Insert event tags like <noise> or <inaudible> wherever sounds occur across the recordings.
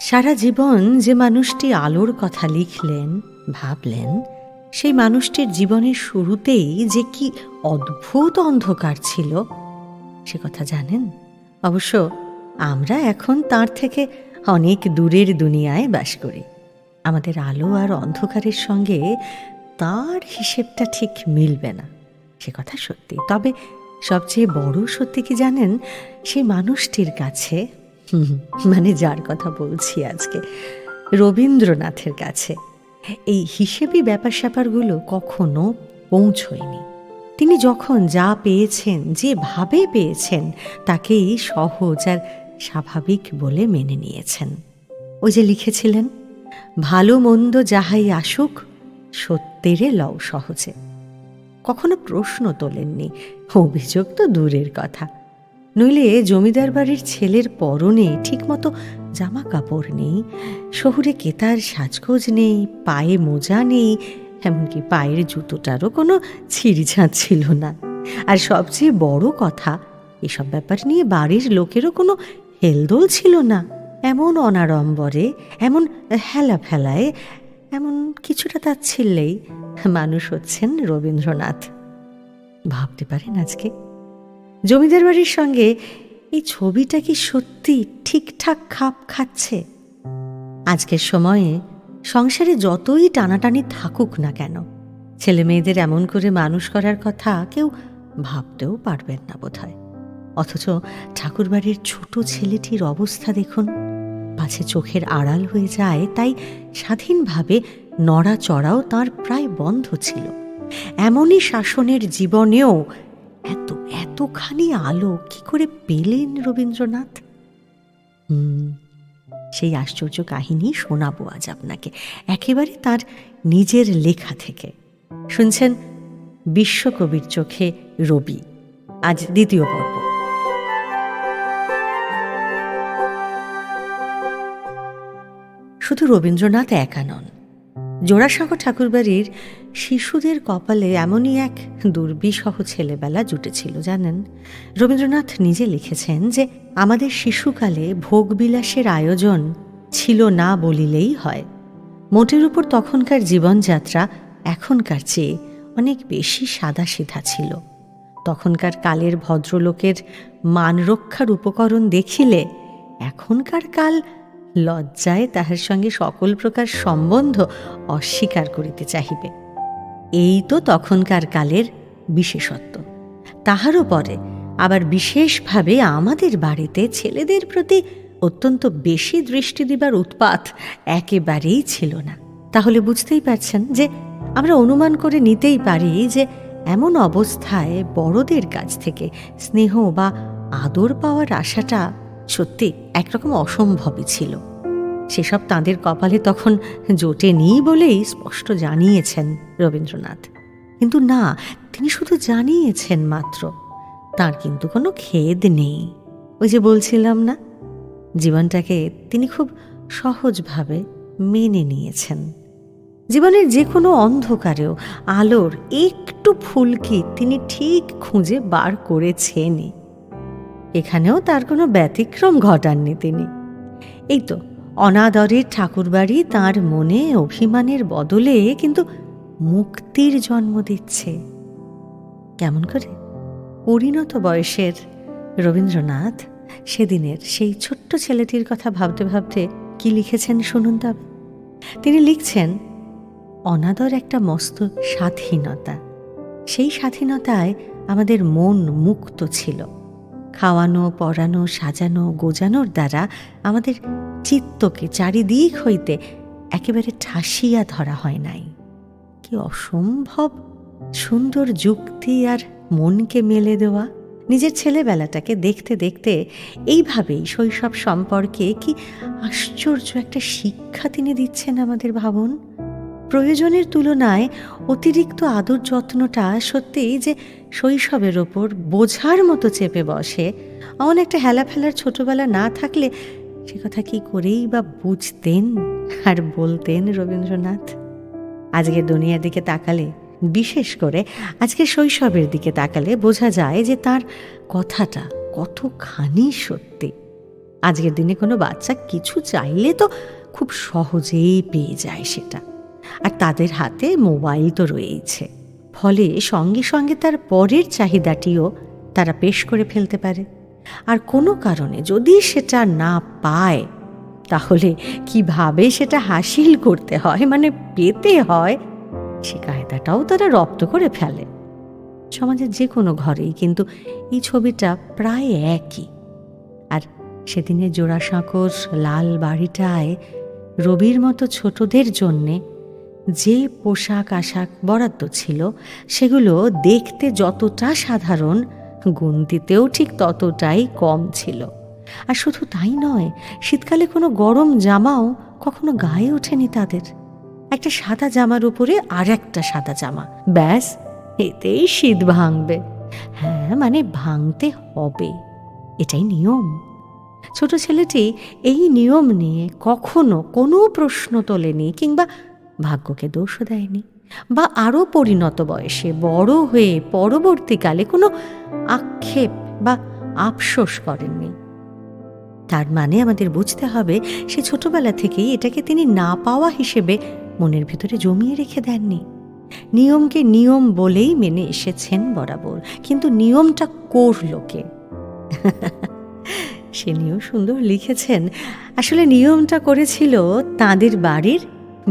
সারা জীবন যে মানুষটি আলোর কথা লিখলেন, ভাবলেন, সেই মানুষটির জীবনের শুরুতেই যে কি অদ্ভুত অন্ধকার ছিল, সে কথা জানেন? অবশ্য আমরা এখন তার থেকে অনেক দূরের দুনিয়ায় বাস করি। আমাদের আলো আর অন্ধকারের সঙ্গে তার হিসেবটা ঠিক মিলবে না, সে কথা সত্যি। তবে সবচেয়ে বড় সত্যি কি জানেন সেই মানুষটির কাছে মানে যার কথা বলছি আজকে। রবীন্দ্রনাথের কাছে। এই হিসেবি ব্যাপার স্যাপারগুলো কখনো পৌঁছয়নি। তিনি যখন যা পেয়েছেন, যেভাবে পেয়েছেন, তাকেই সহজ আর স্বাভাবিক বলে মেনে নিয়েছেন। ওই যে লিখেছিলেন, ভালো মন্দ যাহাই আসুক, সত্যেরে লও সহজে। কখনো প্রশ্ন তোলেননি, অভিযোগ তো দূরের কথা। নইলে জমিদার বাড়ির ছেলের পরনে ঠিকমতো জামা কাপড় নেই, শহুরে কেতার সাজগোজ নেই, পায়ে মোজা নেই, এমনকি পায়ের জুতোটারও কোনো ছিঁড়িঝাঁট ছিল না। আর সবচেয়ে বড় কথা, এসব ব্যাপার নিয়ে বাড়ির লোকেরও কোনো হেলদোল ছিল না। এমন অনাড়ম্বরে, এমন হেলা ফেলায় এমন কিছুটা তাচ্ছিল্যেই মানুষ হচ্ছেন রবীন্দ্রনাথ। ভাবতে পারেন আজকে জমিদার বাড়ির সঙ্গে এই ছবিটা কি সত্যি ঠিকঠাক খাপ খাচ্ছে? আজকের সময়ে সংসারে যতই টানাটানি থাকুক না কেন, ছেলে মেয়েদের এমন করে মানুষ করার কথা কেউ ভাবতেও পারবেন না বোধহয়। অথচ ঠাকুরবাড়ির ছোট ছেলেটির অবস্থা দেখুন, পাছে চোখের আড়াল হয়ে যায়, তাই স্বাধীনভাবে নড়াচড়াও তার প্রায় বন্ধ ছিল। এমনই শাসনের জীবনেও এত, এতখানি আলো, কি করে পেলেন রবীন্দ্রনাথ? হুম, সেই আশ্চর্য কাহিনী শোনাবো আজ আপনাকে। একেবারে তার নিজের লেখা থেকে। শুনছেন বিশ্বকবির চোখে রবি, আজ দ্বিতীয় পর্ব। শুধু রবীন্দ্রনাথ একা নন, জোড়াসাঁকো ঠাকুরবাড়ির শিশুদের কপালে এমনই এক দুর্বিসহ ছেলেবেলা জুটেছিল, জানেন? রবীন্দ্রনাথ নিজে লিখেছেন যে, আমাদের শিশুকালে ভোগবিলাসের আয়োজন ছিল না বলিলেই হয়। মোটের উপর তখনকার জীবনযাত্রা এখনকার চেয়ে অনেক বেশি সাদাসিধা ছিল। তখনকার কালের ভদ্রলোকের মান রক্ষার উপকরণ দেখিলে এখনকার কাল লজ্জায় তাহার সঙ্গে সকল প্রকার সম্বন্ধ অস্বীকার করিতে চাহিবে। এই তো তখনকার কালের বিশেষত্ব। তাহারও পরে আবার বিশেষভাবে আমাদের বাড়িতে ছেলেদের প্রতি অত্যন্ত বেশি দৃষ্টি দিবার উৎপাত একেবারেই ছিল না। তাহলে বুঝতেই পারছেন যে আমরা অনুমান করে নিতেই পারি যে এমন অবস্থায় বড়দের কাছ থেকে স্নেহ বা আদর পাওয়ার আশাটা সত্যি একরকম অসম্ভবই ছিল। সেসব তাঁদের কপালে তখন জোটেনি বলেই স্পষ্ট জানিয়েছেন রবীন্দ্রনাথ। কিন্তু না, তিনি শুধু জানিয়েছেন মাত্র, তার কিন্তু কোনো খেদ নেই। ওই যে বলছিলাম না, জীবনটাকে তিনি খুব সহজভাবে মেনে নিয়েছেন। জীবনের যে কোনো অন্ধকারেও আলোর একটু ফুলকি তিনি ঠিক খুঁজে বার করেছেনই। এখানেও তার কোনো ব্যতিক্রম ঘটাননি তিনি। এই তো অনাদরের ঠাকুরবাড়ি তার মনে অভিমানের বদলে কিন্তু মুক্তির জন্ম দিচ্ছে। কেমন করে? পরিণত বয়সের রবীন্দ্রনাথ সেদিনের সেই ছোট্ট ছেলেটির কথা ভাবতে ভাবতে কি লিখেছেন শুনুন তবে? তিনি লিখছেন, অনাদর একটা মস্ত স্বাধীনতা। সেই স্বাধীনতায় আমাদের মন মুক্ত ছিল। খাওয়ানো, পরানো, সাজানো, গোজানোর দ্বারা আমাদের চিত্তকে চারিদিক হইতে একেবারে ঠাসিয়া ধরা হয় নাই। কি অসম্ভব সুন্দর যুক্তি আর মনকে মেলে দেওয়া। নিজের ছেলেবেলাটাকে দেখতে দেখতে এইভাবেই শৈশব সম্পর্কে কি আশ্চর্য একটা শিক্ষা তিনি দিচ্ছেন আমাদের ভাবুন। প্রয়োজনের তুলনায় অতিরিক্ত আদর যত্নটা সত্যিই যে শৈশবের ওপর বোঝার মতো চেপে বসে। এমন একটা হেলা ফেলার ছোটবেলা না থাকলে সে কথা কি করেই বা বুঝতেন আর বলতেন রবীন্দ্রনাথ? আজকের দুনিয়ার দিকে তাকালে, বিশেষ করে আজকে শৈশবের দিকে তাকালে বোঝা যায় যে তার কথাটা কতখানি সত্যি। আজকের দিনে কোনো বাচ্চা কিছু চাইলে তো খুব সহজেই পেয়ে যায় সেটা। আর তাদের হাতে মোবাইল তো রয়েইছে। ফলে সঙ্গে সঙ্গে তার পরের চাহিদাটিও তারা পেশ করে ফেলতে পারে। আর কোনো কারণে যদি সেটা না পায়, তাহলে কীভাবে সেটা হাসিল করতে হয় মানে পেতে হয়, সে কায়দাটাও তারা রপ্ত করে ফেলে। সমাজের যে কোনো ঘরেই কিন্তু এই ছবিটা প্রায় একই। আর সেদিনের জোড়াসাঁকোর লাল বাড়িটায় রবির মতো ছোটদের জন্যে যে পোশাক আশাক বরাদ্দ ছিল, সেগুলো দেখতে যতটা সাধারণ গুনতিতেও ঠিক ততটাই কম ছিল। আর শুধু তাই নয়, শীতকালে কোনো গরম জামাও কখনো গায়ে ওঠেনি তাদের। একটা সাদা জামার উপরে আর একটা সাদা জামা। ব্যাস, এতেই শীত ভাঙবে। হ্যাঁ মানে ভাঙতে হবে। এটাই নিয়ম। ছোট ছেলেটি এই নিয়ম নিয়ে কখনো কোনো প্রশ্ন তোলেনি কিংবা ভাগ্যকে দোষও দেয়নি। বা আরও পরিণত বয়সে বড় হয়ে পরবর্তীকালে কোনো আক্ষেপ বা আফসোস করেননি। তার মানে আমাদের বুঝতে হবে সে ছোটবেলা থেকেই এটাকে তিনি না পাওয়া হিসেবে মনের ভেতরে জমিয়ে রেখে দেননি। নিয়মকে নিয়ম বলেই মেনে এসেছেন বরাবর, কিন্তু নিয়মটা করল কে? <laughs> সে নিয়েও সুন্দর লিখেছেন, আসলে নিয়মটা করেছিল তাদের বাড়ির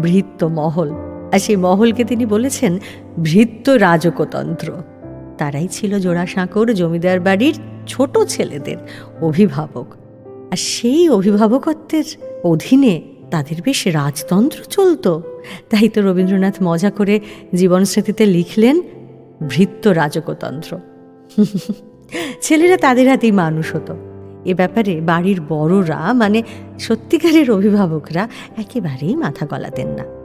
ভৃত্য মহল। আর সেই মহলকে তিনি বলেছেন ভৃত্য রাজকতন্ত্র। তারাই ছিল জোড়াসাঁকোর জমিদার বাড়ির ছোট ছেলেদের অভিভাবক। আর সেই অভিভাবকত্বের অধীনে তাদের বেশ রাজতন্ত্র চলতো। তাই তো রবীন্দ্রনাথ মজা করে জীবন স্মৃতিতে লিখলেন ভৃত্য রাজকতন্ত্র। ছেলেরা তাদের হাতেই মানুষ হতো। এ ব্যাপারে বাড়ির বড়রা মানে সত্যিকারের অভিভাবকরা, একেবারেই মাথা গলাতেন না।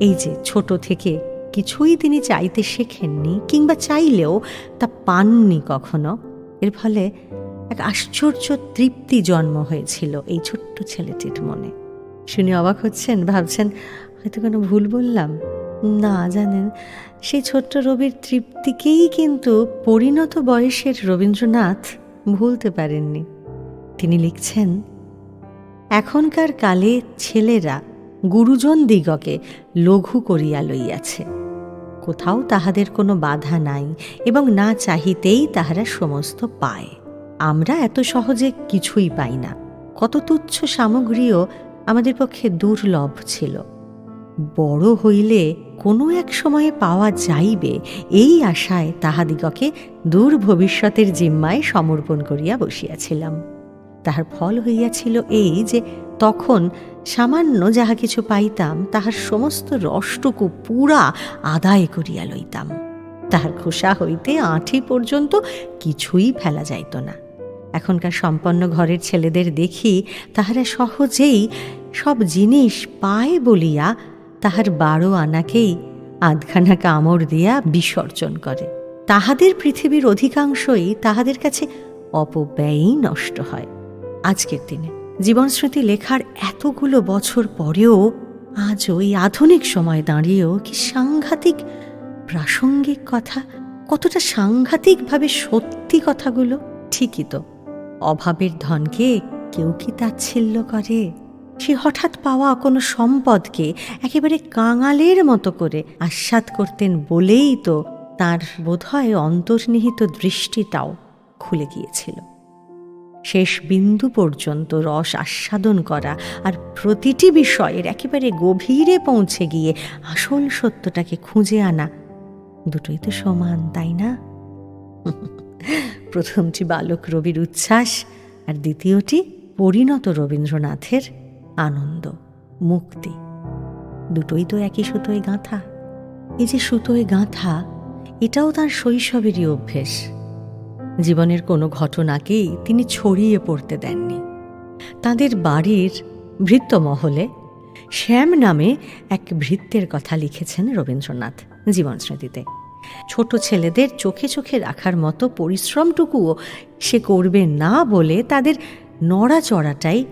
এই যে ছোট থেকে কিছুই তিনি চাইতে শেখেননি কিংবা চাইলেও তা পাননি কখনো। এর ফলে এক আশ্চর্য তৃপ্তি জন্ম হয়েছিল এই ছোট্ট ছেলেটির মনে। শুনে অবাক হচ্ছেন, ভাবছেন, হয়তো কোনো ভুল বললাম? না, জানেন, সেই ছোট্ট রবির তৃপ্তিকেই কিন্তু পরিণত বয়সের রবীন্দ্রনাথ ভুলতে পারেননি। তিনি লিখছেন, এখনকার কালে ছেলেরা গুরুজন দিগকে লঘু করিয়া লইয়াছে। কোথাও তাহাদের কোনো বাধা নাই এবং না চাহিতেই তাহারা সমস্ত পায়। আমরা এত সহজে কিছুই পাই না। কত তুচ্ছ সামগ্রীও আমাদের পক্ষে দুর্লভ ছিল। বড় হইলে কোনো এক সময়ে পাওয়া যাইবে এই আশায় তাহাদিগকে দূর ভবিষ্যতের জিম্মায় সমর্পণ করিয়া বসিয়াছিলাম। তাহার ফল হইয়াছিল এই যে তখন সামান্য যাহা কিছু পাইতাম, তাহার সমস্ত রসটুকু পুরা আদায় করিয়া লইতাম। তাহার খোসা হইতে আঁঠি পর্যন্ত কিছুই ফেলা যাইত না। এখনকার সম্পন্ন ঘরের ছেলেদের দেখি তাহারা সহজেই সব জিনিস পায় বলিয়া তাহার বারো আনাকেই আধখানা কামড় দিয়া বিসর্জন করে। তাহাদের পৃথিবীর অধিকাংশই তাহাদের কাছে অপব্যয়ই নষ্ট হয়। আজকের দিনে জীবনস্মৃতি লেখার এতগুলো বছর পরেও আজ ওই আধুনিক সময় দাঁড়িয়েও কি সাংঘাতিক প্রাসঙ্গিক কথা? কতটা সাংঘাতিকভাবে সত্যি কথাগুলো? ঠিকই তো। অভাবের ধনকে কেউ কি তাচ্ছিল্য করে? সে হঠাৎ পাওয়া কোনো সম্পদকে একেবারে কাঙালের মতো করে আস্বাদ করতেন বলেই তো তার বোধহয় অন্তর্নিহিত দৃষ্টিটাও খুলে গিয়েছিল। শেষ বিন্দু পর্যন্ত রস আস্বাদন করা আর প্রতিটি বিষয়ের একেবারে গভীরে পৌঁছে গিয়ে আসল সত্যটাকে খুঁজে আনা দুটোই তো সমান, তাই না? প্রথমটি বালক রবির উচ্ছ্বাস আর দ্বিতীয়টি পরিণত রবীন্দ্রনাথের আনন্দ, মুক্তি। দুটোই তো একই সুতোয় গাঁথা। এই যে সুতোয় গাঁথা, এটাও তার শৈশবেরই অভ্যেস। জীবনের কোনো ঘটনাকেই তিনি ছড়িয়ে পড়তে দেননি। তাদের বাড়ির ভৃত্যমহলে শ্যাম নামে এক ভৃত্যের কথা লিখেছেন রবীন্দ্রনাথ জীবন স্মৃতিতে ছোট ছেলেদের চোখে চোখে রাখার মতো পরিশ্রমটুকুও সে করবে না বলে তাদের নড়াচড়াটাই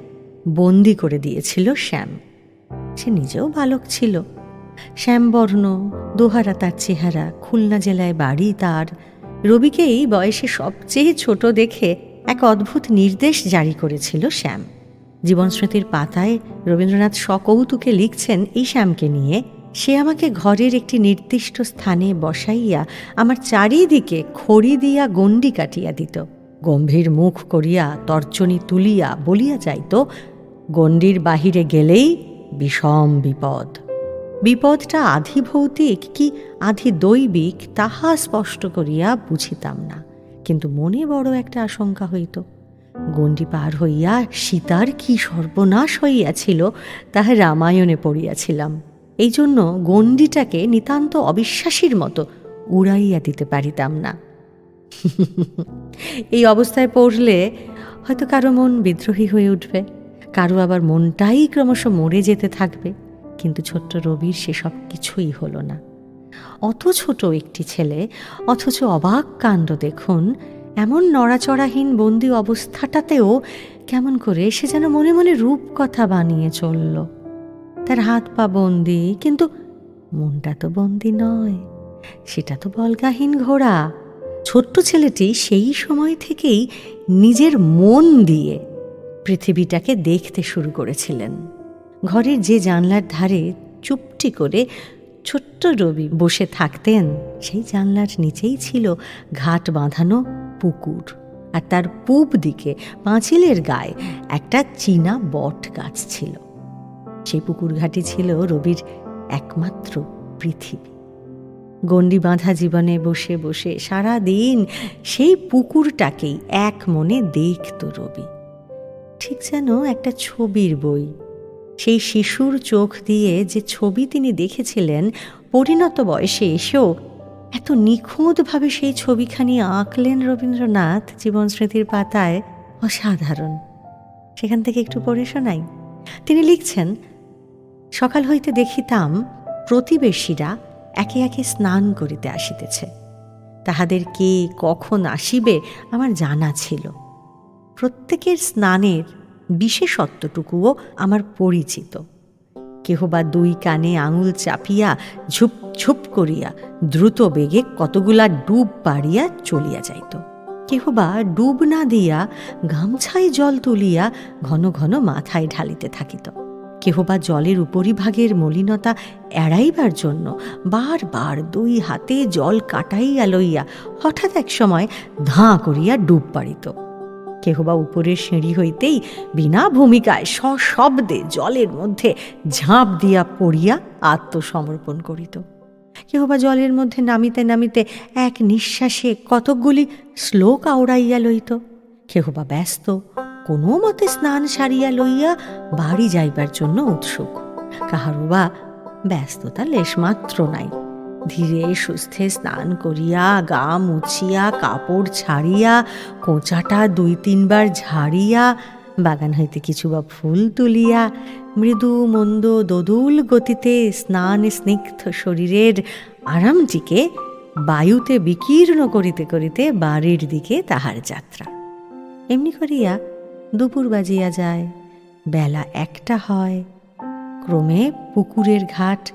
বন্দি করে দিয়েছিল শ্যাম। সে নিজেও বালক ছিল। শ্যামবর্ণ, দোহারা তার চেহারা, খুলনা জেলায় বাড়ি তার রবিকেই বয়সে সবচেয়ে ছোট দেখে এক অদ্ভুত নির্দেশ জারি করেছিল শ্যাম। জীবনস্মৃতির পাতায় রবীন্দ্রনাথ সকৌতুকে লিখছেন এই শ্যামকে নিয়ে, সে আমাকে ঘরের একটি নির্দিষ্ট স্থানে বসাইয়া আমার চারিদিকে খড়ি দিয়া গণ্ডি কাটিয়া দিত। গম্ভীর মুখ করিয়া তর্জনী তুলিয়া বলিয়া যাইত, গণ্ডির বাহিরে গেলেই বিষম বিপদ। বিপদটা আধি ভৌতিক কি আধি দৈবিক তাহা স্পষ্ট করিয়া বুঝিতাম না। কিন্তু মনে বড় একটা আশঙ্কা হইত। গণ্ডি পার হইয়া সীতার কি সর্বনাশ হইয়াছিল তাহা রামায়ণে পড়িয়াছিলাম। এই জন্য গণ্ডিটাকে নিতান্ত অবিশ্বাসীর মতো উড়াইয়া দিতে পারিতাম না। এই অবস্থায় পড়লে হয়তো কারও মন বিদ্রোহী হয়ে উঠবে, কারও আবার মনটাই ক্রমশ মরে যেতে থাকবে। কিন্তু ছোট্ট রবির সেসব কিছুই হলো না। অত ছোট একটি ছেলে, অথচ অবাক কাণ্ড দেখুন, এমন নড়াচড়াহীন বন্দি অবস্থাটাতেও কেমন করে সে যেন মনে মনে রূপকথা বানিয়ে চলল। তার হাত পা বন্দি, কিন্তু মনটা তো বন্দি নয়। সেটা তো বলগাহীন ঘোড়া। ছোট্ট ছেলেটি সেই সময় থেকেই নিজের মন দিয়ে পৃথিবীটাকে দেখতে শুরু করেছিলেন। ঘরের যে জানলার ধারে চুপটি করে ছোট্ট রবি বসে থাকতেন, সেই জানলার নিচেই ছিল ঘাট বাঁধানো পুকুর। আর তার পূব দিকে পাঁচিলের গায়ে একটা চীনা বট গাছ ছিল। সেই পুকুর ঘাটি ছিল রবির একমাত্র পৃথিবী। গণ্ডি বাঁধা জীবনে বসে বসে সারা দিন সেই পুকুরটাকেই এক মনে দেখত রবি। ঠিক যেন একটা ছবির বই সেই শিশুর চোখ দিয়ে যে ছবি তিনি দেখেছিলেন, পরিণত বয়সে এসেও এত নিখুঁতভাবে সেই ছবিখানি আঁকলেন রবীন্দ্রনাথ জীবন স্মৃতির পাতায়, অসাধারণ। সেখান থেকে একটু পড়ে শোনাই। তিনি লিখছেন, সকাল হইতে দেখিতাম প্রতিবেশীরা একে একে স্নান করিতে আসিতেছে। তাহাদের কে কখন আসিবে আমার জানা ছিল। প্রত্যেকের স্নানের বিশেষত্বটুকুও আমার পরিচিত। কেহ বা দুই কানে আঙুল চাপিয়া, ঝুপ ঝুপ করিয়া, দ্রুত বেগে কতগুলা ডুব পাড়িয়া চলিয়া যাইত। কেহ বা ডুব না দিয়া গামছায় জল তুলিয়া ঘন ঘন মাথায় ঢালিতে থাকিত। কেহ বা জলের উপরিভাগের মলিনতা এড়াইবার জন্য বারবার দুই হাতে জল কাটাইয়া লইয়া হঠাৎ এক সময় ধাঁ করিয়া ডুব পাড়িত। কেহ বা উপরের সিঁড়ি হইতেই বিনা ভূমিকায় সশব্দে জলের মধ্যে ঝাঁপ দিয়া পড়িয়া আত্মসমর্পণ করিত। কেহবা জলের মধ্যে নামিতে নামিতে এক নিঃশ্বাসে কতকগুলি শ্লোক আওড়াইয়া লইত। কেহবা ব্যস্ত কোনো মতে স্নান সারিয়া লইয়া বাড়ি যাইবার জন্য উৎসুক। কাহারও বা ব্যস্ততা লেশমাত্র নাই। ধীরে সুস্থে স্নান করিয়া, গা মুছিয়া, কাপড় ছাড়িয়া, কোঁচাটা দুই তিনবার ঝাড়িয়া, বাগান হইতে কিছু বা ফুল তুলিয়া, মৃদু মন্দ দোদুল গতিতে স্নান স্নিগ্ধ শরীরের আরামটিকে বায়ুতে বিকীর্ণ করিতে করিতে বাড়ির দিকে তাহার যাত্রা। এমনি করিয়া দুপুর বাজিয়া যায়, বেলা একটা হয়। ক্রমে পুকুরের ঘাট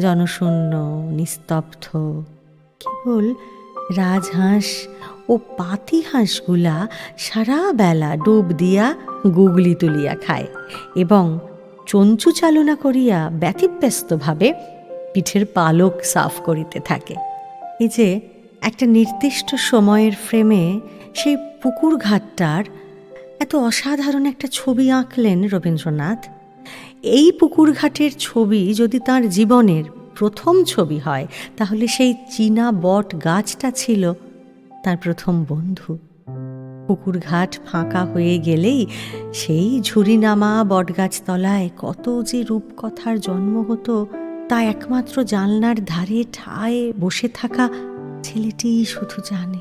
জনশূন্য, নিস্তব্ধ, কেবল রাজহাঁস ও পাতি হাঁসগুলা সারা বেলা ডুব দিয়া গুগলি তুলিয়া খায় এবং চঞ্চু চালনা করিয়া ব্যতিব্যস্তভাবে পিঠের পালক সাফ করিতে থাকে। এই যে একটা নির্দিষ্ট সময়ের ফ্রেমে সেই পুকুর ঘাটটার এত অসাধারণ একটা ছবি আঁকলেন রবীন্দ্রনাথ। এই পুকুরঘাটের ছবি যদি তার জীবনের প্রথম ছবি হয়, তাহলে সেই চীনা বট গাছটা ছিল তার প্রথম বন্ধু। পুকুর ঘাট ফাঁকা হয়ে গেলেই সেই ঝুরিনামা বটগাছ তলায় কত যে রূপকথার জন্ম হতো, তা একমাত্র জানলার ধারে ঠায় বসে থাকা ছেলেটি শুধু জানে।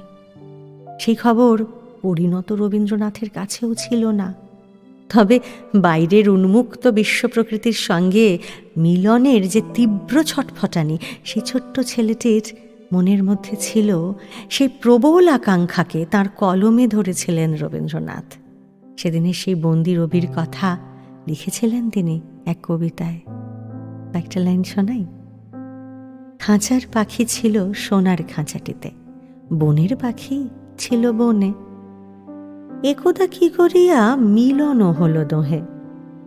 সেই খবর পরিণত রবীন্দ্রনাথের কাছেও ছিল না। তবে বাইরের উন্মুক্ত বিশ্ব প্রকৃতির সঙ্গে মিলনের যে তীব্র ছটফটানি সেই ছোট্ট ছেলেটির মনের মধ্যে ছিল সেই প্রবল আকাঙ্ক্ষাকে তার কলমে ধরেছিলেন রবীন্দ্রনাথ। সেদিনের সেই বন্দি রবির কথা লিখেছিলেন তিনি এক কবিতায়। একটা লাইন শোনাই? খাঁচার পাখি ছিল সোনার খাঁচাটিতে, বনের পাখি ছিল বনে। একদা কি করিয়া মিলন হলো দোহে?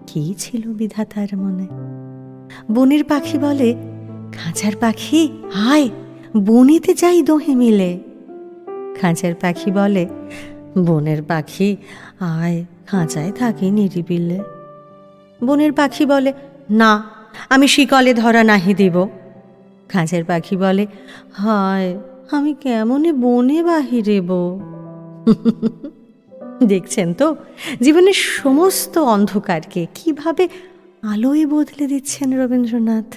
কি ছিল বিধাতার মনে? বনের পাখি বলে, খাঁচার পাখি হায় বনেতে যাই দোহে মিলে। খাঁচার পাখি বলে, বনের পাখি, আয়, খাঁচায় থাকি নিরিবিলে। বনের পাখি বলে, না, আমি শিকলে ধরা নাহি দিব। খাঁচার পাখি বলে, হায়, আমি কেমনে বনে বাহিরেব? <laughs> দেখছেন তো? জীবনের সমস্ত অন্ধকারকে কীভাবে আলোয় বদলে দিচ্ছেন রবীন্দ্রনাথ?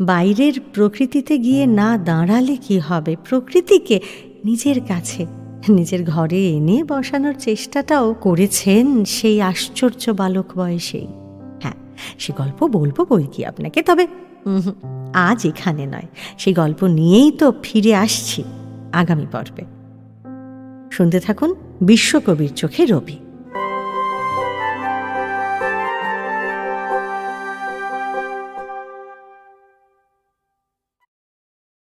বাইরের প্রকৃতিতে গিয়ে না দাঁড়ালে কি হবে? প্রকৃতিকে নিজের কাছে, নিজের ঘরে এনে বসানোর চেষ্টাটাও করেছেন সেই আশ্চর্য বালক বয়সেই হ্যাঁ সে গল্প বলব বই কি আপনাকে? তবে আজ এখানে নয়। সেই গল্প নিয়েই তো ফিরে আসছি আগামী পর্বে। শুনতে থাকুন বিশ্বকবির চোখে রবি।